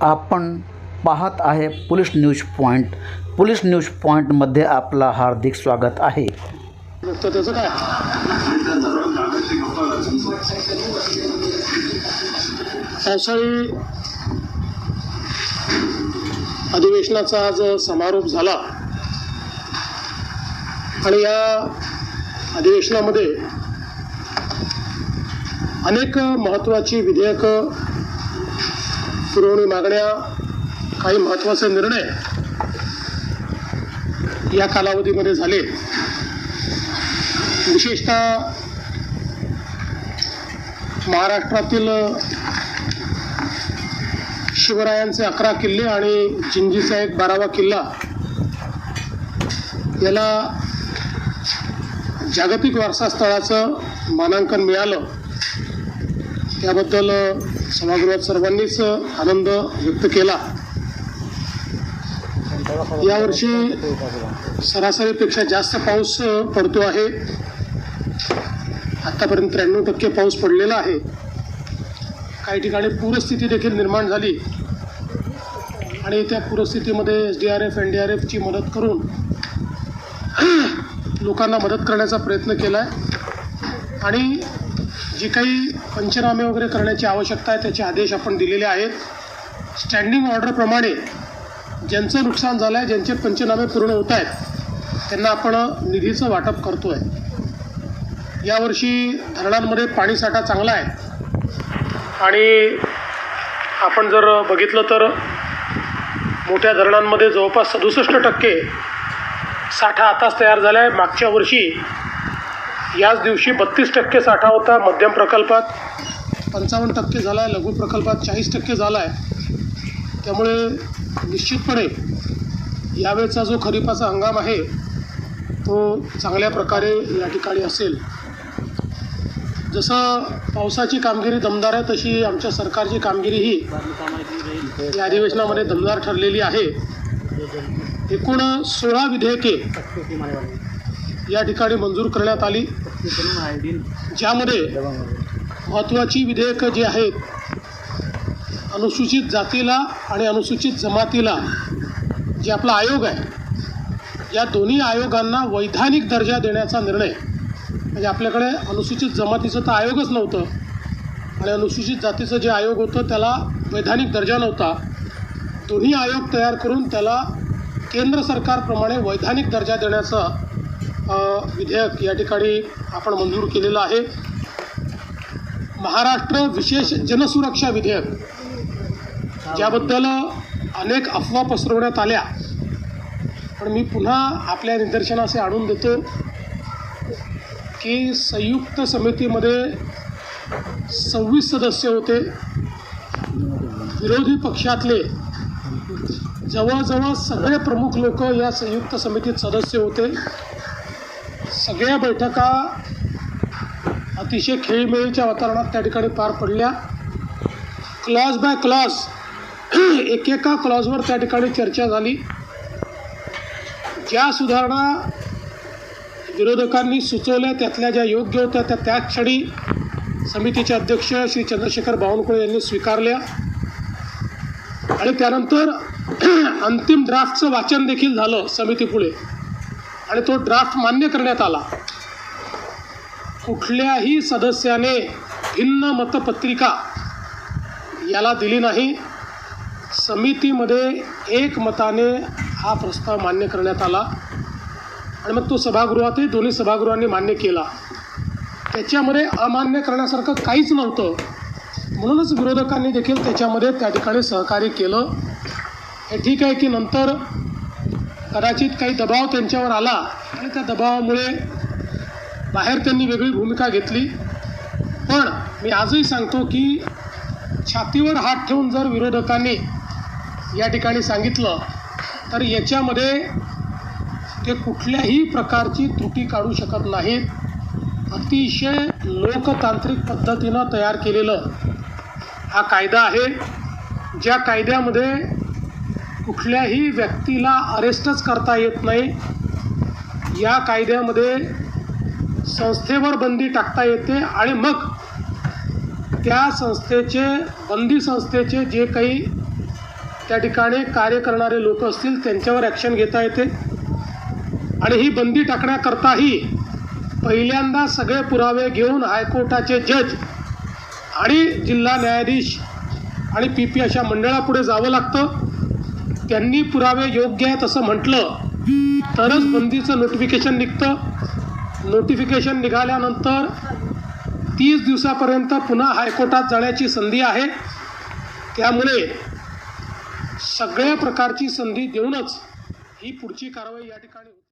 आपण पाहत आहे police news point police news पॉईंटमध्ये आपला हार्दिक स्वागत आहे. पावसाळी अधिवेशनाचा आज समारोप झाला. आणि या अधिवेशनामध्ये अनेक महत्त्वाची विधेयकं पुरवणी मागण्या काही महत्त्वाचे निर्णय या कालावधीमध्ये झाले. विशेषतः महाराष्ट्रातील शिवरायांचे अकरा किल्ले आणि जिंजीचा एक बारावा किल्ला याला जागतिक वारसा स्थळाचं मानांकन मिळालं. त्याबद्दल सभागृहात सर्वांनीच आनंद व्यक्त केला. यावर्षी सरासरीपेक्षा जास्त पाऊस पडतो आहे. आत्तापर्यंत त्र्याण्णव टक्के पाऊस पडलेला आहे. काही ठिकाणी पूरस्थिती देखील निर्माण झाली. आणि त्या पूरस्थितीमध्ये S D R F N D R एफची मदत करून लोकांना मदत करण्याचा प्रयत्न केला आहे आणि जे काही पंचनामे वगैरे करण्याची आवश्यकता आहे त्याचे आदेश आपण दिलेले आहेत. स्टँडिंग ऑर्डरप्रमाणे ज्यांचं नुकसान झालं आहे ज्यांचे पंचनामे पूर्ण होत आहेत त्यांना आपण निधीचं वाटप करतो आहे यावर्षी धरणांमध्ये पाणीसाठा चांगला आहे. आणि आपण जर बघितलं तर मोठ्या धरणांमध्ये जवळपास सदुसष्ट टक्के साठा आताच तयार झाला आहे मागच्या वर्षी याच दिवशी बत्तीस टक्के साठा होता मध्यम प्रकल्पात. पंचावन्न टक्के झाला आहे लघु प्रकल्पात चाळीस टक्के झाला आहे त्यामुळे निश्चितपणे यावेळचा जो खरीपाचा हंगाम आहे तो चांगल्या प्रकारे या ठिकाणी असेल. जसं पावसाची कामगिरी दमदार आहे तशी आमच्या सरकारची कामगिरी ही या अधिवेशनामध्ये दमदार ठरलेली आहे. एकूण सोळा विधेयके या ठिकाणी मंजूर करण्यात आली. ज्यामध्ये महत्त्वाची विधेयकं जी आहेत अनुसूचित जातीला आणि अनुसूचित जमातीला जे आपला आयोग आहे या दोन्ही आयोगांना वैधानिक दर्जा देण्याचा निर्णय म्हणजे आपल्याकडे अनुसूचित जमातीचं तर आयोगच नव्हतं आणि अनुसूचित जातीचं जे आयोग होतं त्याला वैधानिक दर्जा नव्हता. दोन्ही आयोग तयार करून त्याला केंद्र सरकारप्रमाणे वैधानिक दर्जा देण्याचं विधेयक या ठिकाणी आपण मंजूर केलेलं आहे. महाराष्ट्र विशेष जनसुरक्षा विधेयक ज्याबद्दल अनेक अफवा पसरवण्यात आल्या. पण मी पुन्हा आपल्या निदर्शनासे आणून देतो की संयुक्त समितीमध्ये सव्वीस सदस्य होते. विरोधी पक्षातले जवळजवळ सगळे प्रमुख लोक या संयुक्त समितीत सदस्य होते. सगळ्या बैठका अतिशय खेळीमेळीच्या वातावरणात त्या ठिकाणी पार पडल्या. क्लॉज बाय क्लॉज एकेका क्लॉजवर त्या ठिकाणी चर्चा झाली. ज्या सुधारणा विरोधकांनी सुचवल्या त्यातल्या ज्या योग्य होत्या त्या त्या क्षणी समितीचे अध्यक्ष श्री चंद्रशेखर बावनकुळे यांनी स्वीकारल्या. आणि त्यानंतर अंतिम ड्राफ्टचं वाचन देखील झालं समितीपुढे. आणि तो ड्राफ्ट मान्य करण्यात आला. कुठल्याही सदस्याने भिन्न मतपत्रिका याला दिली नाही. समितीमध्ये एकमताने हा प्रस्ताव मान्य करण्यात आला. आणि मग तो सभागृहातही दोन्ही सभागृहांनी मान्य केला. त्याच्यामध्ये अमान्य करण्यासारखं काहीच नव्हतं. म्हणूनच विरोधकांनी देखील त्याच्यामध्ये त्या ठिकाणी सहकार्य केलं. हे ठीक आहे की नंतर कदाचित काही दबाव त्यांच्यावर आला आणि त्या दबावामुळे बाहेर त्यांनी वेगळी भूमिका घेतली. पण मी आजही सांगतो की छातीवर हात ठेवून जर विरोधकांनी या ठिकाणी सांगितलं तर याच्यामध्ये ते कुठल्याही प्रकारची त्रुटी काढू शकत नाहीत. अतिशय लोकतांत्रिक पद्धतीनं तयार केलेलं हा कायदा आहे. ज्या कायद्यामध्ये कुठल्याही व्यक्तीला अरेस्टच करता येत नाही. या कायद्यामध्ये संस्थेवर बंदी टाकता येते आणि मग त्या संस्थेचे बंदी संस्थेचे जे काही त्या ठिकाणी कार्य करणारे लोक असतील त्यांच्यावर ॲक्शन घेता येते. आणि ही बंदी टाकण्याकरताही पहिल्यांदा सगळे पुरावे घेऊन हायकोर्टाचे जज आणि जिल्हा न्यायाधीश आणि पी पी अशा मंडळापुढे जावं लागतं. त्यांनी पुरावे योग्य आहेत असं म्हटलं तरच बंदीचं नोटिफिकेशन निघतं. नोटिफिकेशन निघाल्यानंतर तीस दिवसापर्यंत पुन्हा हायकोर्टात जाण्याची संधी आहे. त्यामुळे सगळ्या प्रकारची संधी देऊनच ही पुढची कारवाई या ठिकाणी